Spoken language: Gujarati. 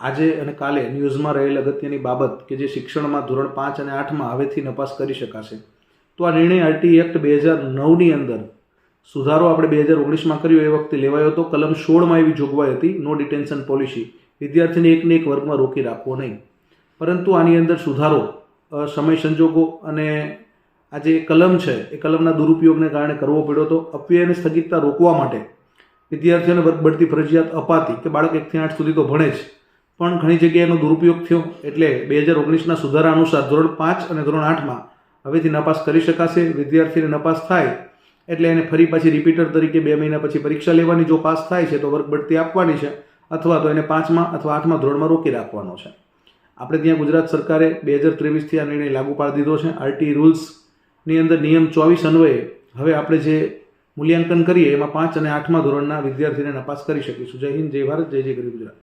આજે અને કાલે ન્યૂઝમાં રહેલ અગત્યની બાબત કે જે શિક્ષણમાં ધોરણ પાંચ અને આઠમાં હવેથી નપાસ કરી શકાશે. તો આ નિર્ણય આરટી એક્ટ બે હજાર નવની અંદર સુધારો આપણે બે હજાર ઓગણીસમાં કર્યો એ વખતે લેવાયો હતો. કલમ સોળમાં એવી જોગવાઈ હતી નો ડિટેન્શન પોલિસી વિદ્યાર્થીને એકને એક વર્ગમાં રોકી રાખવો નહીં. પરંતુ આની અંદર સુધારો સમય સંજોગો અને આ જે કલમ છે, એ કલમના દુરુપયોગને કારણે કરવો પડ્યો હતો. અપ્યય અને સ્થગિતતા રોકવા માટે વિદ્યાર્થીઓને વર્ગ બઢતી ફરજિયાત અપાતી, કે બાળક એકથી આઠ સુધી તો ભણે જ. પણ ઘણી જગ્યાએ એનો દુરુપયોગ થયો. એટલે બે હજાર ઓગણીસના સુધારા અનુસાર ધોરણ પાંચ અને ધોરણ આઠમાં હવેથી નપાસ કરી શકાશે, વિદ્યાર્થીને નપાસ થાય, એટલે એને ફરી પાછી રિપીટર તરીકે બે મહિના પછી પરીક્ષા લેવાની જો પાસ થાય છે તો વર્ગ બઢતી આપવાની છે, અથવા તો એને પાંચમાં અથવા આઠમા ધોરણમાં રોકી રાખવાનો છે. આપણે ત્યાં ગુજરાત સરકારે બે હજાર ત્રેવીસથી આ નિર્ણય લાગુ પાડી દીધો છે. આરટી રૂલ્સની અંદર નિયમ ચોવીસ અન્વયે હવે આપણે જે મૂલ્યાંકન કરીએ, એમાં પાંચ અને આઠમા ધોરણના વિદ્યાર્થીને નપાસ કરી શકીશું. જય હિન્દ, જય ભારત, જય જય ગરી ગુજરાત.